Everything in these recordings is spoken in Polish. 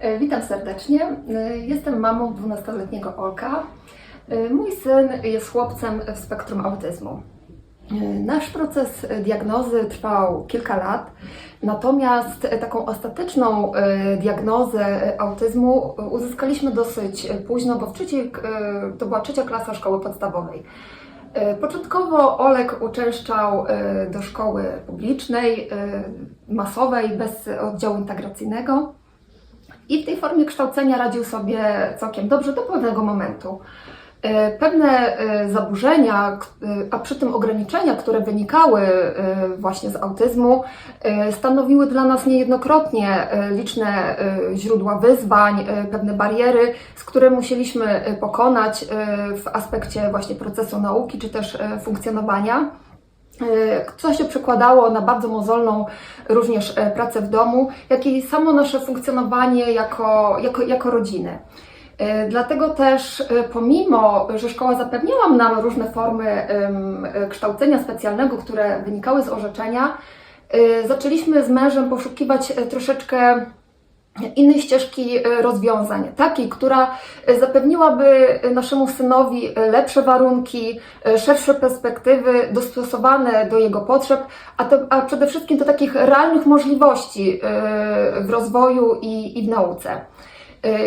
E, Witam serdecznie. E, Jestem mamą 12-letniego Olka. E, Mój syn jest chłopcem w spektrum autyzmu. Nasz proces diagnozy trwał kilka lat, natomiast taką ostateczną diagnozę autyzmu uzyskaliśmy dosyć późno, bo w trzeciej, to była trzecia klasa szkoły podstawowej. Początkowo Olek uczęszczał do szkoły publicznej, masowej, bez oddziału integracyjnego. I w tej formie kształcenia radził sobie całkiem dobrze do pewnego momentu. E, Pewne e, zaburzenia, e, a przy tym ograniczenia, które wynikały właśnie z autyzmu, stanowiły dla nas niejednokrotnie liczne źródła wyzwań, pewne bariery, z które musieliśmy pokonać w aspekcie właśnie procesu nauki czy też funkcjonowania. E, Co się przekładało na bardzo mozolną również e, pracę w domu, jak i samo nasze funkcjonowanie jako, jako, jako rodziny. E, Dlatego też, pomimo że szkoła zapewniała nam różne formy kształcenia specjalnego, które wynikały z orzeczenia, zaczęliśmy z mężem poszukiwać troszeczkę innej ścieżki e, rozwiązań, takiej, która e, zapewniłaby e, naszemu synowi lepsze warunki, szersze perspektywy, dostosowane do jego potrzeb, a, to, a przede wszystkim do takich realnych możliwości w rozwoju i, i w nauce.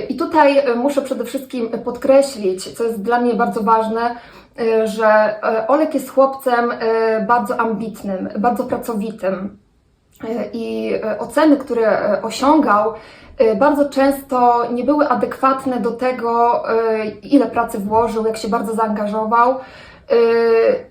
I tutaj muszę przede wszystkim podkreślić, co jest dla mnie bardzo ważne, że Olek jest chłopcem bardzo ambitnym, bardzo pracowitym. E, I e, oceny, które e, osiągał, bardzo często nie były adekwatne do tego, ile pracy włożył, jak się bardzo zaangażował. E,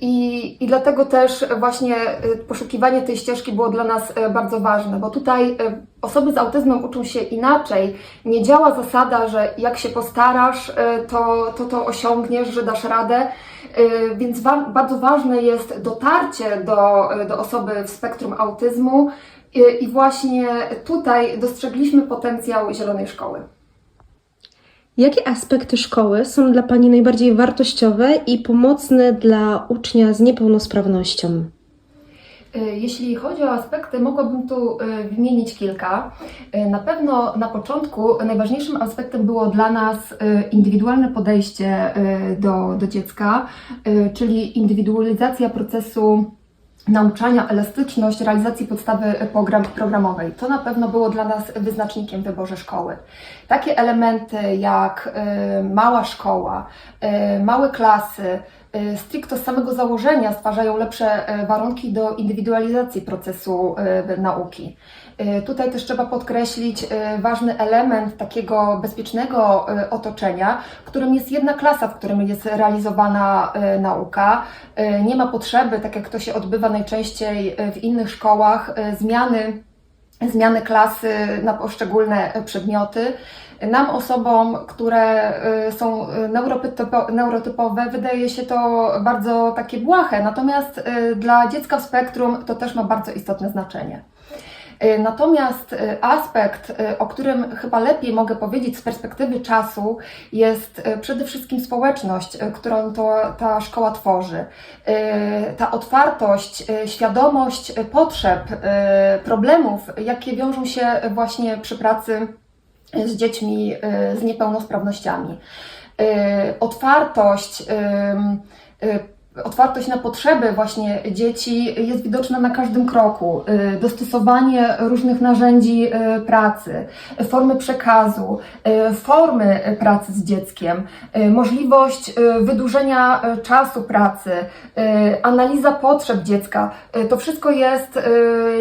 I, I dlatego też właśnie e, poszukiwanie tej ścieżki było dla nas e, bardzo ważne, bo tutaj osoby z autyzmem uczą się inaczej. Nie działa zasada, że jak się postarasz, to to, to osiągniesz, że dasz radę. Y, Więc wa- bardzo ważne jest dotarcie do, do osoby w spektrum autyzmu y, i właśnie tutaj dostrzegliśmy potencjał Zielonej Szkoły. Jakie aspekty szkoły są dla Pani najbardziej wartościowe i pomocne dla ucznia z niepełnosprawnością? Y, Jeśli chodzi o aspekty, mogłabym tu y, wymienić kilka. Y, Na pewno na początku najważniejszym aspektem było dla nas indywidualne podejście do, do dziecka, czyli indywidualizacja procesu nauczania, elastyczność realizacji podstawy program, programowej. To na pewno było dla nas wyznacznikiem w wyborze szkoły. Takie elementy jak y, mała szkoła, y, małe klasy, stricto z samego założenia stwarzają lepsze warunki do indywidualizacji procesu nauki. Y, Tutaj też trzeba podkreślić y, ważny element takiego bezpiecznego y, otoczenia, którym jest jedna klasa, w którym jest realizowana nauka. Nie ma potrzeby, tak jak to się odbywa najczęściej w innych szkołach, zmiany zmiany klasy na poszczególne przedmioty. Nam, osobom, które są neurotypo- neurotypowe, wydaje się to bardzo takie błahe, natomiast dla dziecka w spektrum to też ma bardzo istotne znaczenie. Y, Natomiast y, aspekt, y, o którym chyba lepiej mogę powiedzieć z perspektywy czasu, jest przede wszystkim społeczność, którą to, ta szkoła tworzy. Ta otwartość, świadomość potrzeb, problemów, jakie wiążą się właśnie przy pracy z dziećmi z niepełnosprawnościami. Otwartość, otwartość na potrzeby właśnie dzieci jest widoczna na każdym kroku. Y, Dostosowanie różnych narzędzi y, pracy, formy przekazu, y, formy pracy z dzieckiem, możliwość wydłużenia czasu pracy, analiza potrzeb dziecka. To wszystko jest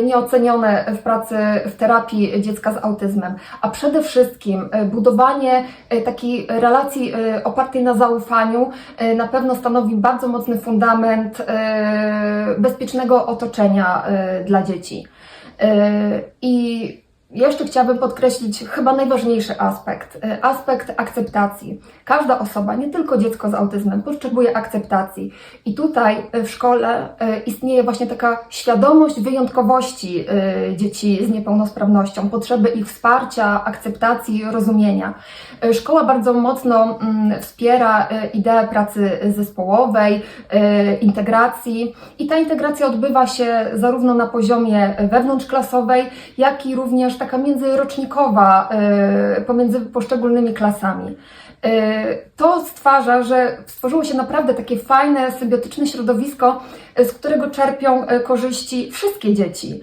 nieocenione w pracy w terapii dziecka z autyzmem, a przede wszystkim budowanie takiej relacji opartej na zaufaniu na pewno stanowi bardzo mocny fundament y, bezpiecznego otoczenia y, dla dzieci. Y, I jeszcze chciałabym podkreślić chyba najważniejszy aspekt, y, aspekt akceptacji. Każda osoba, nie tylko dziecko z autyzmem, potrzebuje akceptacji. I tutaj y, w szkole y, istnieje właśnie taka świadomość wyjątkowości dzieci z niepełnosprawnością, potrzeby ich wsparcia, akceptacji, rozumienia. Szkoła bardzo mocno mm, wspiera ideę pracy zespołowej, integracji i ta integracja odbywa się zarówno na poziomie wewnątrzklasowej, jak i również taka międzyrocznikowa y, pomiędzy poszczególnymi klasami. Y, To stwarza, że stworzyło się naprawdę takie fajne, symbiotyczne środowisko, y, z którego czerpią korzyści wszystkie dzieci.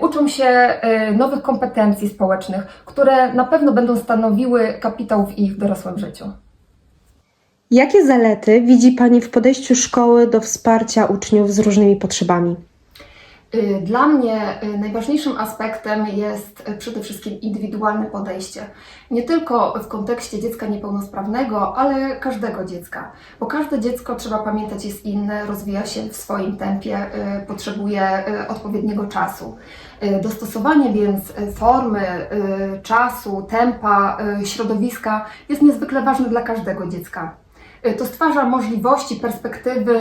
Uczą się nowych kompetencji społecznych, które na pewno będą stanowiły kapitał w ich dorosłym życiu. Jakie zalety widzi Pani w podejściu szkoły do wsparcia uczniów z różnymi potrzebami? Y, Dla mnie y, najważniejszym aspektem jest y, przede wszystkim indywidualne podejście. Nie tylko w kontekście dziecka niepełnosprawnego, ale każdego dziecka. Bo każde dziecko, trzeba pamiętać, jest inne, rozwija się w swoim tempie, potrzebuje odpowiedniego czasu. Dostosowanie więc formy, czasu, tempa, środowiska jest niezwykle ważne dla każdego dziecka. Y, To stwarza możliwości, perspektywy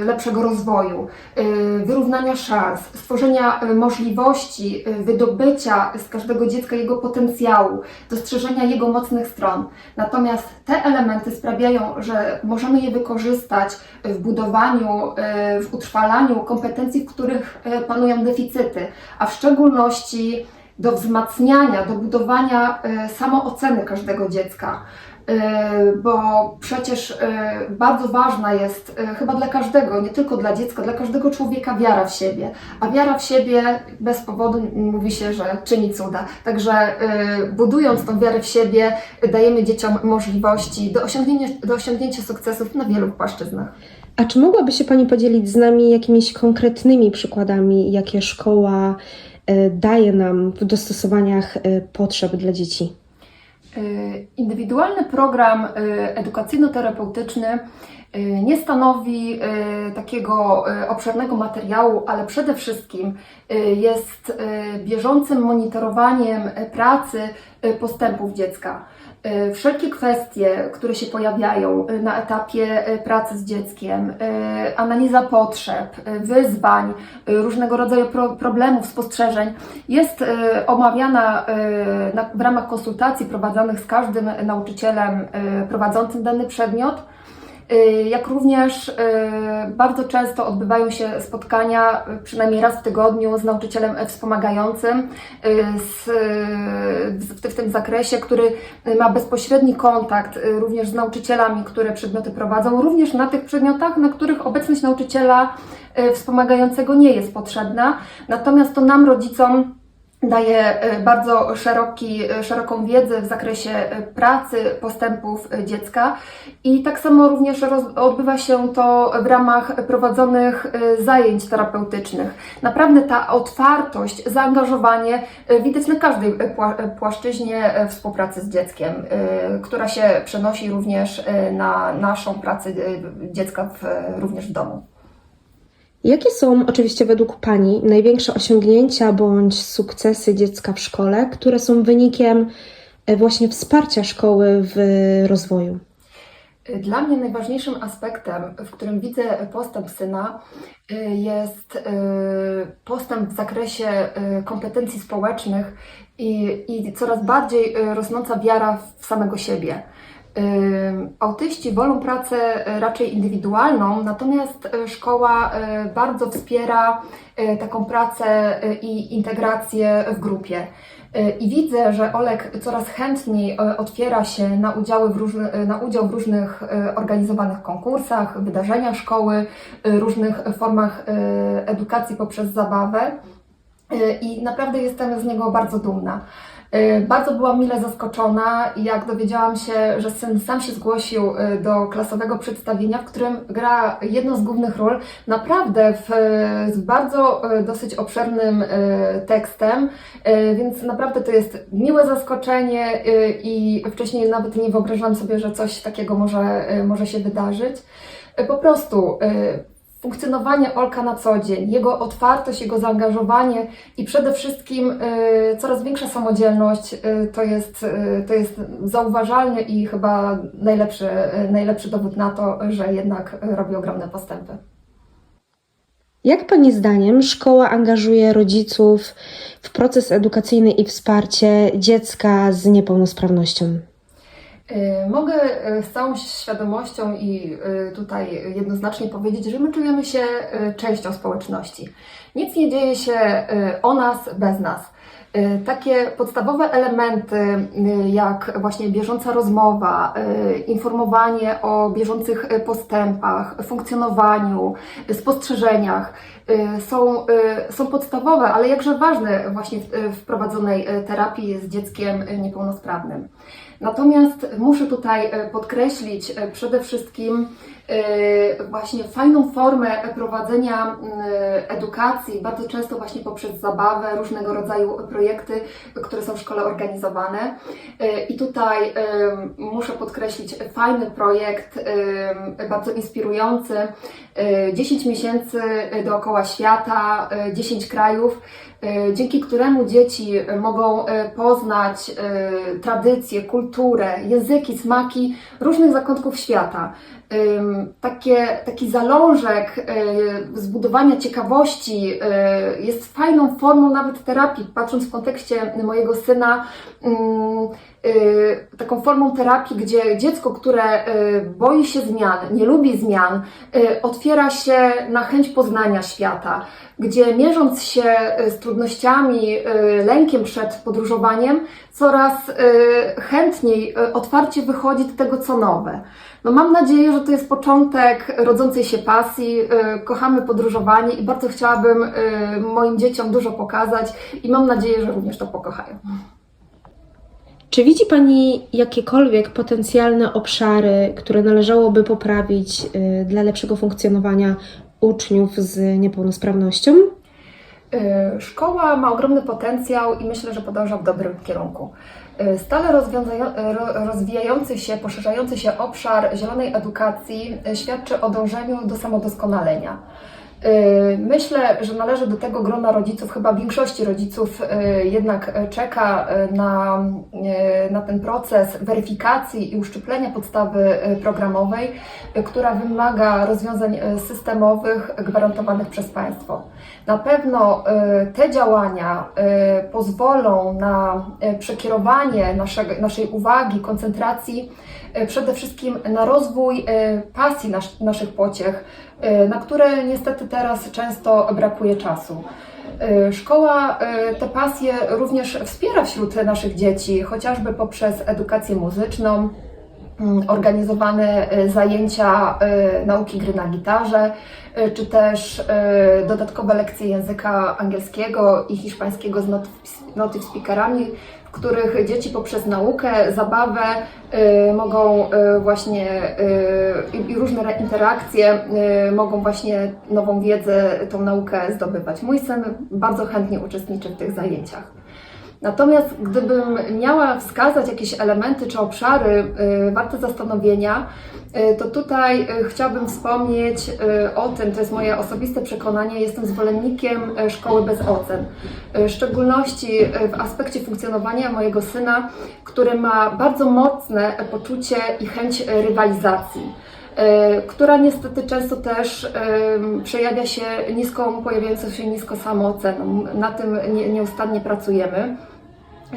y, lepszego rozwoju, y, wyrównania szans, stworzenia możliwości wydobycia z każdego dziecka jego potencjału, dostrzeżenia jego mocnych stron. Natomiast te elementy sprawiają, że możemy je wykorzystać w budowaniu, w utrwalaniu kompetencji, w których panują deficyty, a w szczególności do wzmacniania, do budowania samooceny każdego dziecka. Y, bo przecież y, bardzo ważna jest y, chyba dla każdego, nie tylko dla dziecka, dla każdego człowieka wiara w siebie. A wiara w siebie bez powodu mówi się, że czyni cuda. Także budując tą wiarę w siebie, dajemy dzieciom możliwości do osiągnięcia, do osiągnięcia sukcesów na wielu płaszczyznach. A czy mogłaby się Pani podzielić z nami jakimiś konkretnymi przykładami, jakie szkoła e, daje nam w dostosowaniach e, potrzeb dla dzieci? Y, Indywidualny program y, edukacyjno-terapeutyczny y, nie stanowi takiego obszernego materiału, ale przede wszystkim jest bieżącym monitorowaniem pracy postępów dziecka. Y, Wszelkie kwestie, które się pojawiają y, na etapie y, pracy z dzieckiem, analiza potrzeb, wyzwań, różnego rodzaju pro, problemów, spostrzeżeń, jest omawiana na, w ramach konsultacji prowadzonych z każdym nauczycielem prowadzącym dany przedmiot. Y, Jak również y, bardzo często odbywają się spotkania, y, przynajmniej raz w tygodniu, z nauczycielem e, wspomagającym w, tym zakresie, który ma bezpośredni kontakt również z nauczycielami, które przedmioty prowadzą, również na tych przedmiotach, na których obecność nauczyciela wspomagającego nie jest potrzebna. Natomiast to nam, rodzicom, daje e, bardzo szeroki, e, szeroką wiedzę w zakresie e, pracy, postępów dziecka i tak samo również roz, odbywa się to w ramach prowadzonych zajęć terapeutycznych. Naprawdę ta otwartość, zaangażowanie widać na każdej pła- płaszczyźnie współpracy z dzieckiem, która się przenosi również na naszą pracę dziecka w, również w domu. Jakie są oczywiście według Pani największe osiągnięcia bądź sukcesy dziecka w szkole, które są wynikiem e, właśnie wsparcia szkoły w rozwoju? Dla mnie najważniejszym aspektem, w którym widzę postęp syna, y, jest y, postęp w zakresie kompetencji społecznych i, i coraz bardziej rosnąca wiara w samego siebie. Autyści wolą pracę y, raczej indywidualną, natomiast y, szkoła y, bardzo wspiera taką pracę i integrację w grupie. I widzę, że Olek coraz chętniej otwiera się na, udziały w na udział w różnych organizowanych konkursach, wydarzeniach szkoły, różnych formach edukacji poprzez zabawę. I naprawdę jestem z niego bardzo dumna. Y, Bardzo byłam mile zaskoczona, jak dowiedziałam się, że syn sam się zgłosił y, do klasowego przedstawienia, w którym gra jedną z głównych ról, naprawdę w, z bardzo y, dosyć obszernym tekstem, więc naprawdę to jest miłe zaskoczenie i wcześniej nawet nie wyobrażałam sobie, że coś takiego może, może się wydarzyć. Po prostu funkcjonowanie Olka na co dzień, jego otwartość, jego zaangażowanie i przede wszystkim y, coraz większa samodzielność y, to, jest, y, to jest zauważalny i chyba najlepszy, y, najlepszy dowód na to, że jednak robi ogromne postępy. Jak Pani zdaniem szkoła angażuje rodziców w proces edukacyjny i wsparcie dziecka z niepełnosprawnością? Y, Mogę y, z całą świadomością i y, tutaj jednoznacznie powiedzieć, że my czujemy się częścią społeczności. Nic nie dzieje się o nas bez nas. Takie podstawowe elementy, jak właśnie bieżąca rozmowa, informowanie o bieżących postępach, funkcjonowaniu, spostrzeżeniach, są, są podstawowe, ale jakże ważne właśnie w wprowadzonej y, terapii z dzieckiem niepełnosprawnym. Natomiast muszę tutaj y, podkreślić y, przede wszystkim właśnie fajną formę prowadzenia y, edukacji, bardzo często właśnie poprzez zabawę, różnego rodzaju projekty, które są w szkole organizowane. Y, I tutaj y, muszę podkreślić fajny projekt, y, bardzo inspirujący. Y, 10 miesięcy dookoła świata, y, 10 krajów, y, dzięki któremu dzieci mogą y, poznać y, tradycje, kulturę, języki, smaki różnych zakątków świata. Takie, taki zalążek y, zbudowania ciekawości y, jest fajną formą nawet terapii, patrząc w kontekście mojego syna, y, taką formą terapii, gdzie dziecko, które y, boi się zmian, nie lubi zmian, y, otwiera się na chęć poznania świata, gdzie mierząc się y, z trudnościami, y, lękiem przed podróżowaniem, coraz y, chętniej, y, otwarcie wychodzi do tego, co nowe. No mam nadzieję, że to jest początek rodzącej się pasji. y, Kochamy podróżowanie i bardzo chciałabym y, moim dzieciom dużo pokazać i mam nadzieję, że również to pokochają. Czy widzi Pani jakiekolwiek potencjalne obszary, które należałoby poprawić y, dla lepszego funkcjonowania uczniów z niepełnosprawnością? Y, Szkoła ma ogromny potencjał i myślę, że podąża w dobrym kierunku. Y, Stale rozwijający się, poszerzający się obszar zielonej edukacji świadczy o dążeniu do samodoskonalenia. Y, Myślę, że należy do tego grona rodziców, chyba większości rodziców y, jednak czeka y, na, na ten proces weryfikacji i uszczuplenia podstawy programowej, która wymaga rozwiązań systemowych gwarantowanych przez państwo. Na pewno te działania pozwolą na przekierowanie naszej uwagi, koncentracji przede wszystkim na rozwój y, pasji nas, naszych pociech, y, na które niestety teraz często brakuje czasu. Szkoła te pasje również wspiera wśród naszych dzieci, chociażby poprzez edukację muzyczną, mm, organizowane zajęcia nauki gry na gitarze, czy też dodatkowe lekcje języka angielskiego i hiszpańskiego z native speakerami, których dzieci poprzez naukę, zabawę y, mogą y, właśnie y, i- różne interakcje y, mogą właśnie nową wiedzę, tą naukę zdobywać. Mój syn bardzo chętnie uczestniczy w tych zajęciach. Natomiast gdybym miała wskazać jakieś elementy czy obszary y, warte zastanowienia, y, to tutaj y, chciałabym wspomnieć o tym, to jest moje osobiste przekonanie, jestem zwolennikiem szkoły bez ocen. W szczególności w aspekcie funkcjonowania mojego syna, który ma bardzo mocne poczucie i chęć rywalizacji która niestety często też przejawia się niską, pojawiającą się nisko samooceną. Na tym nie, nieustannie pracujemy.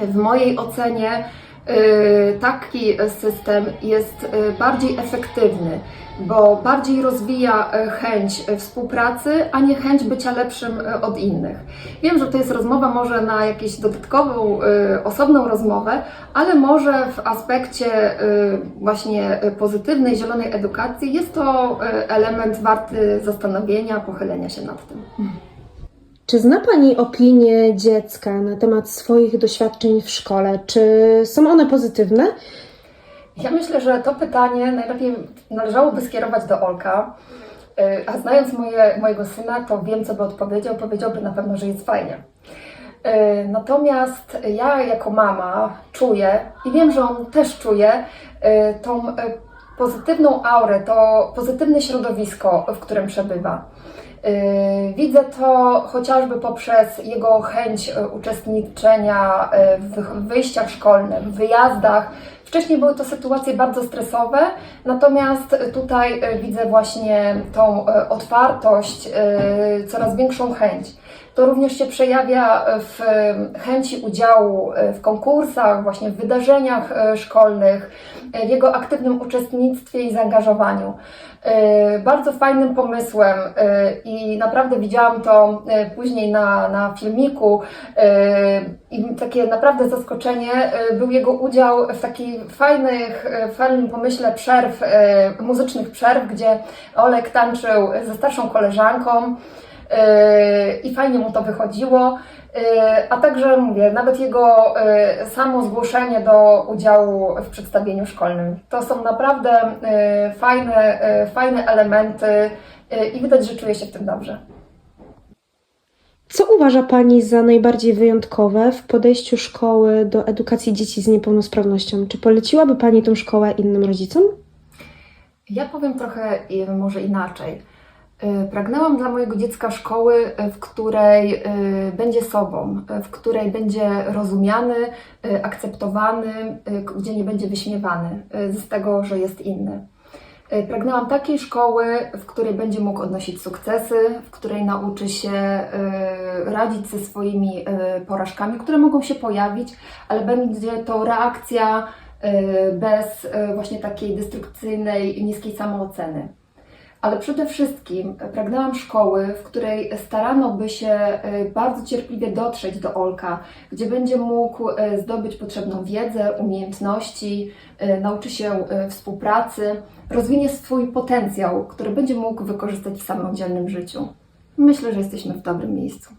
W mojej ocenie y, taki system jest y, bardziej efektywny, bo bardziej rozwija y, chęć współpracy, a nie chęć bycia lepszym od innych. Wiem, że to jest rozmowa może na jakąś dodatkową, osobną rozmowę, ale może w aspekcie właśnie pozytywnej, zielonej edukacji jest to element warty zastanowienia, pochylenia się nad tym. Czy zna Pani opinie dziecka na temat swoich doświadczeń w szkole? Czy są one pozytywne? Ja myślę, że to pytanie najlepiej należałoby skierować do Olka. Y, A znając moje, mojego syna, to wiem, co by odpowiedział. Powiedziałby na pewno, że jest fajnie. Y, Natomiast ja jako mama czuję i wiem, że on też czuje y, tą pozytywną aurę, to pozytywne środowisko, w którym przebywa. Y, Widzę to chociażby poprzez jego chęć y, uczestniczenia y, w wyjściach szkolnych, w wyjazdach. Wcześniej były to sytuacje bardzo stresowe, natomiast tutaj widzę właśnie tą otwartość, coraz większą chęć. To również się przejawia w e, chęci udziału e, w konkursach, właśnie w wydarzeniach e, szkolnych, e, w jego aktywnym uczestnictwie i zaangażowaniu. E, Bardzo fajnym pomysłem e, i naprawdę widziałam to e, później na, na filmiku e, i takie naprawdę zaskoczenie e, był jego udział w takich fajnych, e, fajnym pomyśle przerw, e, muzycznych przerw, gdzie Olek tańczył ze starszą koleżanką e, i fajnie mu to wychodziło. E, A także mówię, nawet jego e, samo zgłoszenie do udziału w przedstawieniu szkolnym. To są naprawdę fajne, fajne elementy i widać, że czuje się w tym dobrze. Co uważa Pani za najbardziej wyjątkowe w podejściu szkoły do edukacji dzieci z niepełnosprawnością? Czy poleciłaby Pani tę szkołę innym rodzicom? Ja powiem trochę może inaczej. E, Pragnęłam dla mojego dziecka szkoły, e, w której e, będzie sobą, w której będzie rozumiany, akceptowany, gdzie nie będzie wyśmiewany z tego, że jest inny. Pragnęłam takiej szkoły, w której będzie mógł odnosić sukcesy, w której nauczy się radzić ze swoimi porażkami, które mogą się pojawić, ale będzie to reakcja bez właśnie takiej destrukcyjnej, niskiej samooceny. Ale przede wszystkim pragnęłam szkoły, w której starano by się e, bardzo cierpliwie dotrzeć do Olka, gdzie będzie mógł e, zdobyć potrzebną wiedzę, umiejętności, e, nauczy się współpracy, rozwinie swój potencjał, który będzie mógł wykorzystać w samodzielnym życiu. Myślę, że jesteśmy w dobrym miejscu.